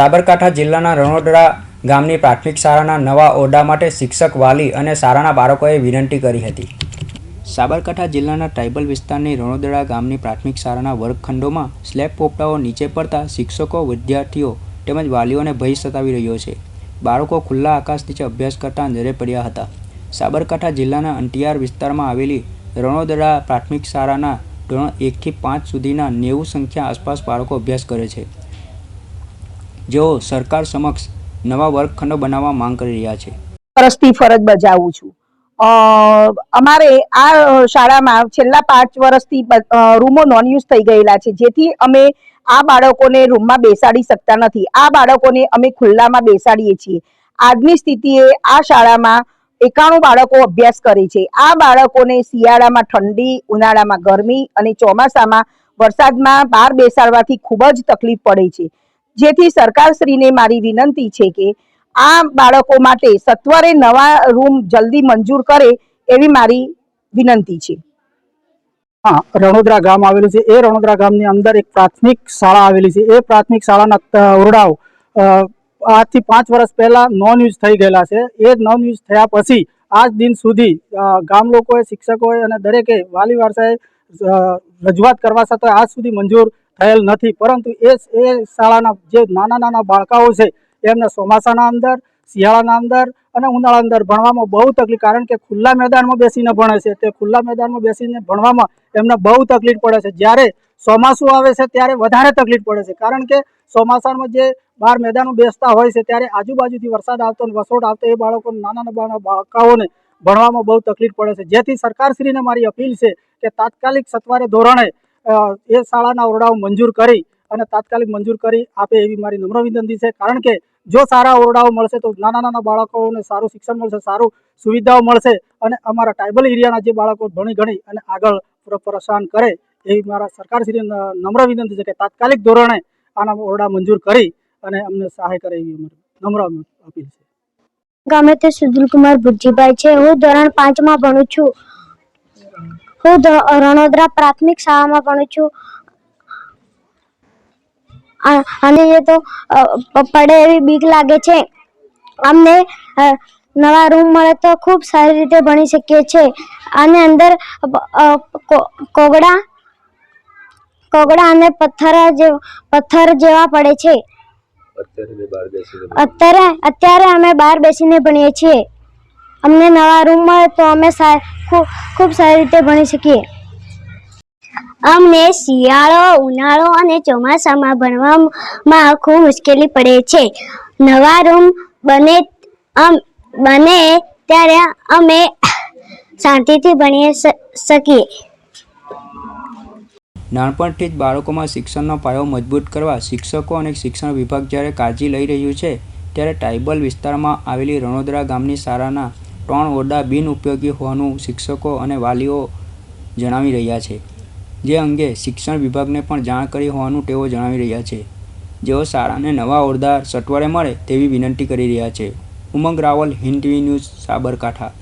સાબરકાંઠા જિલ્લાના રણોદરા ગામની પ્રાથમિક શાળાના નવા ઓરડા માટે શિક્ષક વાલી અને શાળાના બાળકોએ વિનંતી કરી હતી. સાબરકાંઠા જિલ્લાના ટ્રાઇબલ વિસ્તારની રણોદરા ગામની પ્રાથમિક શાળાના વર્ગખંડોમાં સ્લેબ પોપડાઓ નીચે પડતા શિક્ષકો, વિદ્યાર્થીઓ તેમજ વાલીઓને ભય સતાવી રહ્યો છે. બાળકો ખુલ્લા આકાશ નીચે અભ્યાસ કરતા નજરે પડ્યા હતા. સાબરકાંઠા જિલ્લાના અંટિયાર વિસ્તારમાં આવેલી રણોદરા પ્રાથમિક શાળાના ધોરણ એકથી પાંચ સુધીના નેવું સંખ્યા આસપાસ બાળકો અભ્યાસ કરે છે. જેઓ સરકાર સમક્ષ નવા વર્ગખંડો બનાવવા માંગ કરી રહ્યા છે. વર્ષથી ફરજ બજાવું છું. અમારે આ શાળામાં છેલ્લા પાંચ વર્ષથી રૂમો નોન યુઝ થઈ ગયેલા છે. જેથી અમે આ બાળકોને રૂમમાં બેસાડી શકતા નથી. આ બાળકોને અમે ખુલ્લામાં બેસાડીએ છીએ. આજની સ્થિતિએ આ શાળામાં એકાણું બાળકો અભ્યાસ કરે છે. આ બાળકોને શિયાળામાં ઠંડી, ઉનાળામાં ગરમી અને ચોમાસામાં વરસાદમાં બહાર બેસાડવાથી ખૂબ જ તકલીફ પડે છે. જેથી સરકારશ્રીને મારી વિનંતી છે કે આ બાળકો માટે સત્વરે નવા રૂમ જલ્દી મંજૂર કરે એવી મારી વિનંતી છે. હા, રણોદરા ગામ આવેલું છે. એ રણોદરા ગામની અંદર એક પ્રાથમિક શાળા આવેલી છે. એ પ્રાથમિક શાળાના ઓરડાઓ આજથી પાંચ વર્ષ પહેલા નોન યુઝ થઈ ગયેલા છે. એ નોન યુઝ થયા પછી આજ દિન સુધી ગામ લોકોએ, શિક્ષકોએ અને દરેકે વાલી વારસાએ રજૂઆત કરવા છતાં આજ સુધી મંજૂર થયેલ નથી. પરંતુ એ એ શાળાના જે નાના નાના બાળકાઓ છે, એમને ચોમાસાના અંદર, શિયાળાના અંદર અને ઉનાળા અંદર ભણવામાં બહુ તકલીફ, કારણ કે ખુલ્લા મેદાનમાં બેસીને ભણે છે. તે ખુલ્લા મેદાનમાં બેસીને ભણવામાં એમને બહુ તકલીફ પડે છે. જ્યારે ચોમાસું આવે છે, ત્યારે વધારે તકલીફ પડે છે. કારણ કે ચોમાસામાં જે બહાર મેદાનો બેસતા હોય છે, ત્યારે આજુબાજુથી વરસાદ આવતો અને વસોટ આવતો, એ બાળકો નાના નાના બાળકાઓને ભણવામાં બહુ તકલીફ પડે છે. જેથી સરકારશ્રીને મારી અપીલ છે કે તાત્કાલિક સત્વરે ધોરણે એ શાળાના ઓરડાઓ મંજૂર કરી અને તાત્કાલિક મંજૂર કરી આપે એવી મારી નમ્ર વિનંતી છે. કારણ કે જો સારા ઓરડાઓ મળશે તો નાના નાના બાળકોને સારું શિક્ષણ મળશે, સારું સુવિધાઓ મળશે અને અમારા ટ્રાઇબલ એરિયાના જે બાળકો ભણી ગણી અને આગળ પ્ર- પ્રસાન કરે એવી મારા સરકારશ્રી નમ્ર વિનંતી છે કે તાત્કાલિક ધોરણે આના ઓરડા મંજૂર કરી અને અમને સહાય કરે એવી નમ્ર અપીલ છે. ગામે તે સુધીલકુમાર ભુજીભાઈ છે. હું ધોરણ પાંચમાં ભણું છું. હું રણોદરા પ્રાથમિક શાળામાં ભણું છું. અને એ તો પડે એવી બીક લાગે છે. અમને નવા રૂમ મળે તો ખૂબ સારી રીતે ભણી શકીએ છીએ અને અંદર કોગડા કો- કોગળા કોગળા અને પથ્થર જે પથ્થર જેવા પડે છે. અત્યારે અત્યારે અમે બહાર બેસીને ભણીએ છીએ. અમને નવા રૂમ મળે તો અમે ખૂબ સારી રીતે ભણી શકીએ. અમને શિયાળો, ઉનાળો અને ચોમાસામાં ભણવામાં ખૂબ મુશ્કેલી પડે છે. નવા રૂમ બને બને ત્યારે અમે શાંતિથી ભણી શકીએ. નાનપણથી જ બાળકોમાં શિક્ષણનો પાયો મજબૂત કરવા શિક્ષકો અને શિક્ષણ વિભાગ જ્યારે કાળજી લઈ રહ્યું છે, ત્યારે ટ્રાઇબલ વિસ્તારમાં આવેલી રણોદરા ગામની શાળાના ત્રણ ઓરડા બિનઉપયોગી હોવાનું શિક્ષકો અને વાલીઓ જણાવી રહ્યા છે. જે અંગે શિક્ષણ વિભાગને પણ જાણ કરી હોવાનું તેઓ જણાવી રહ્યા છે. જેઓ શાળાને નવા ઓરડા સટવારે મળે તેવી વિનંતી કરી રહ્યા છે. ઉમંગ રાવલ હિન્દવી ન્યૂઝ, સાબરકાંઠા.